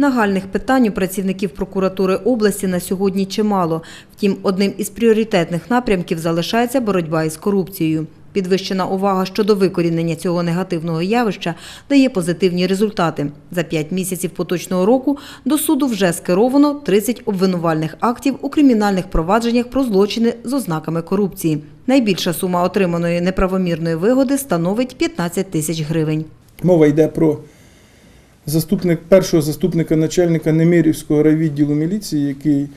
Нагальних питань у працівників прокуратури області на сьогодні чимало. Втім, одним із пріоритетних напрямків залишається боротьба із корупцією. Підвищена увага щодо викорінення цього негативного явища дає позитивні результати. За п'ять місяців поточного року до суду вже скеровано 30 обвинувальних актів у кримінальних провадженнях про злочини з ознаками корупції. Найбільша сума отриманої неправомірної вигоди становить 15 тисяч гривень. Мова йде про заступник, першого заступника начальника Немирівського райвідділу міліції, який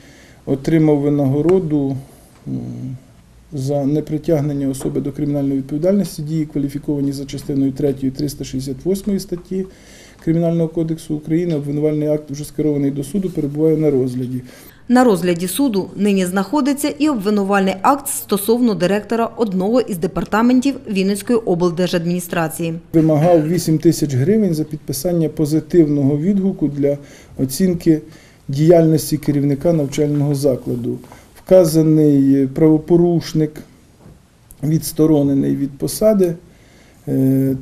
отримав винагороду м, за непритягнення особи до кримінальної відповідальності, дії кваліфіковані за частиною 3 368 статті Кримінального кодексу України. Обвинувальний акт вже скерований до суду, перебуває на розгляді. На розгляді суду нині знаходиться і обвинувальний акт стосовно директора одного із департаментів Вінницької облдержадміністрації. Вимагав 8 тисяч гривень за підписання позитивного відгуку для оцінки діяльності керівника навчального закладу. Вказаний правопорушник відсторонений від посади. Е,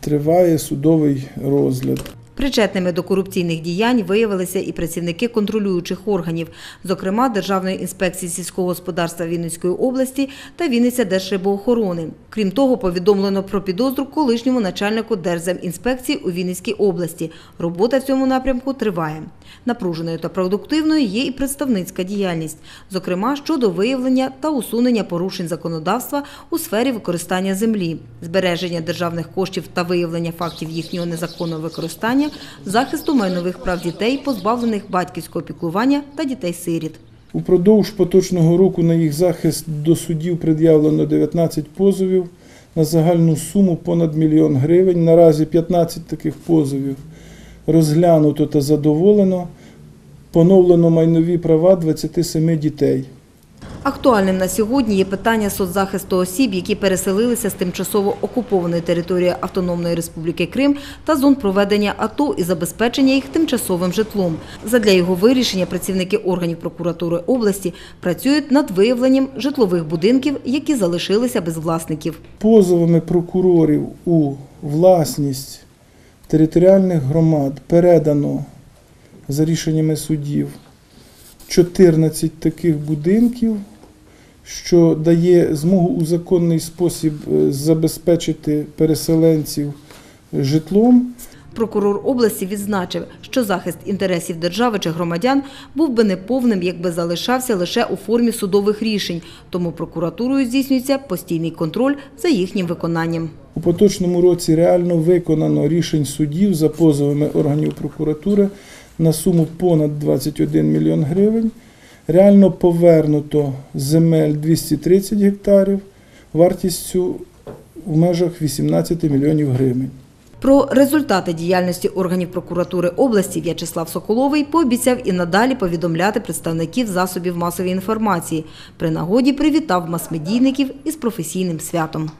Триває судовий розгляд. Причетними до корупційних діянь виявилися і працівники контролюючих органів, зокрема Державної інспекції сільського господарства Вінницької області та Вінниця Держрибоохорони. Крім того, повідомлено про підозру колишньому начальнику Держземінспекції у Вінницькій області. Робота в цьому напрямку триває. Напруженою та продуктивною є і представницька діяльність, зокрема щодо виявлення та усунення порушень законодавства у сфері використання землі, збереження державних коштів та виявлення фактів їхнього незаконного використання, захисту майнових прав дітей, позбавлених батьківського піклування та дітей-сиріт. Упродовж поточного року на їх захист до судів пред'явлено 19 позовів на загальну суму понад мільйон гривень. Наразі 15 таких позовів розглянуто та задоволено. Поновлено майнові права 27 дітей. Актуальним на сьогодні є питання соцзахисту осіб, які переселилися з тимчасово окупованої території Автономної Республіки Крим та зон проведення АТО і забезпечення їх тимчасовим житлом. Задля його вирішення працівники органів прокуратури області працюють над виявленням житлових будинків, які залишилися без власників. Позовами прокурорів у власність територіальних громад передано за рішеннями судів 14 таких будинків, що дає змогу у законний спосіб е, забезпечити переселенців житлом. Прокурор області відзначив, що захист інтересів держави чи громадян був би неповним, якби залишався лише у формі судових рішень. Тому прокуратурою здійснюється постійний контроль за їхнім виконанням. У поточному році реально виконано рішень судів за позовами органів прокуратури на суму понад 21 мільйон гривень. Реально повернуто земель 230 гектарів вартістю в межах 18 мільйонів гривень. Про результати діяльності органів прокуратури області В'ячеслав Соколовий пообіцяв і надалі повідомляти представників засобів масової інформації. При нагоді привітав мас-медійників із професійним святом.